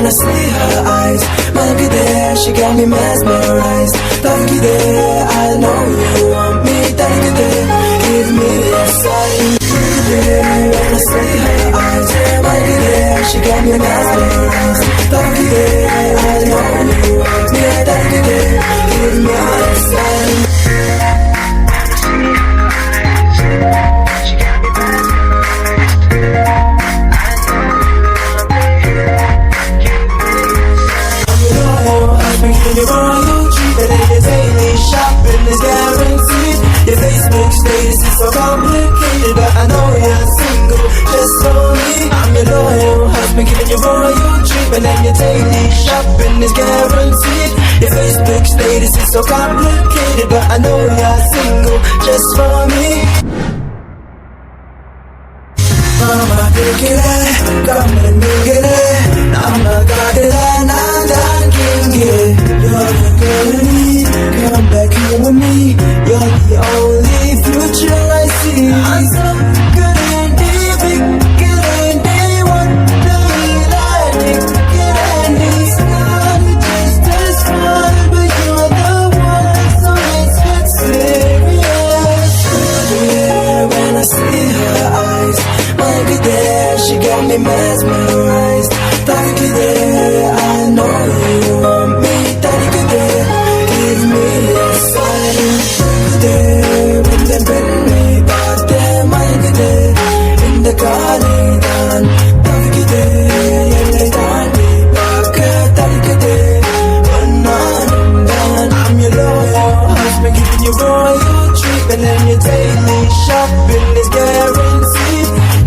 When I see her eyes, might there, she got me mesmerized. Thank you there, I know you want me. Thank you there, give me a sign Thank there, when I see her eyes. Might there, she got me mesmerized. Husband giving you royal treatment And then your daily shopping is guaranteed. Your Facebook status is so complicated But I know you're single just for me. Mama digire, come and digire she got me mesmerized. Like it there,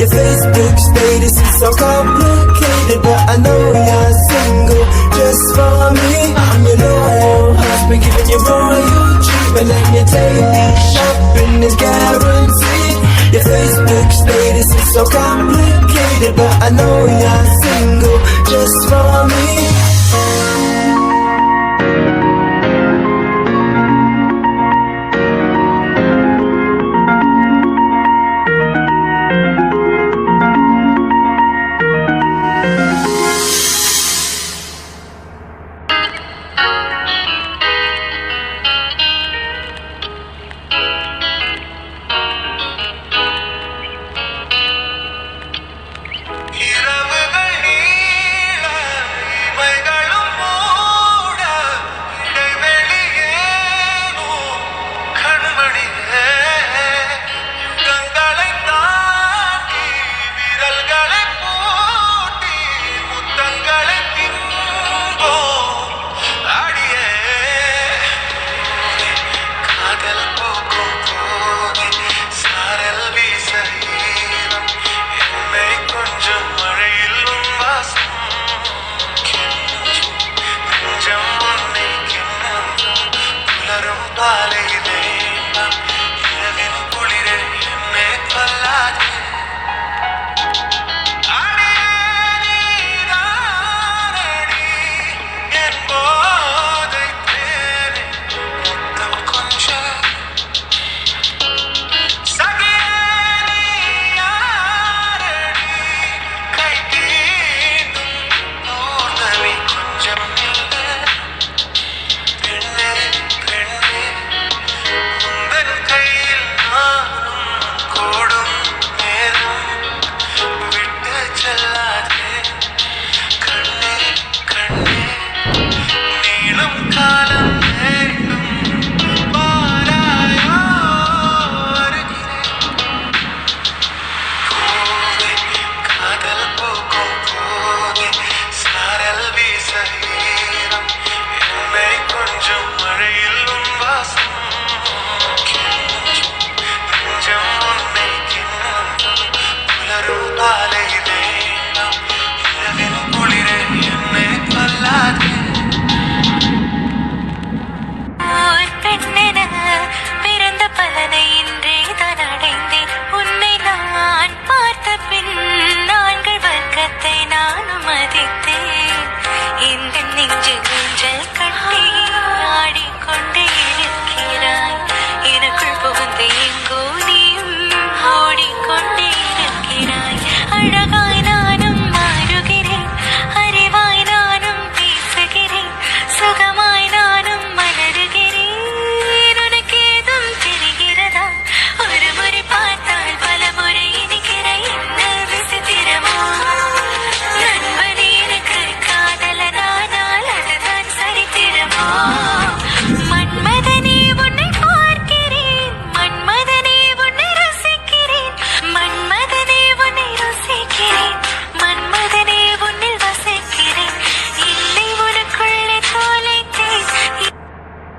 Your Facebook status. Is so complicated But I know you're single. Just for me I'm your loyal husband, giving you royal treatment And your daily shopping is guaranteed. Your Facebook status is so complicated But I know you're single. Just for me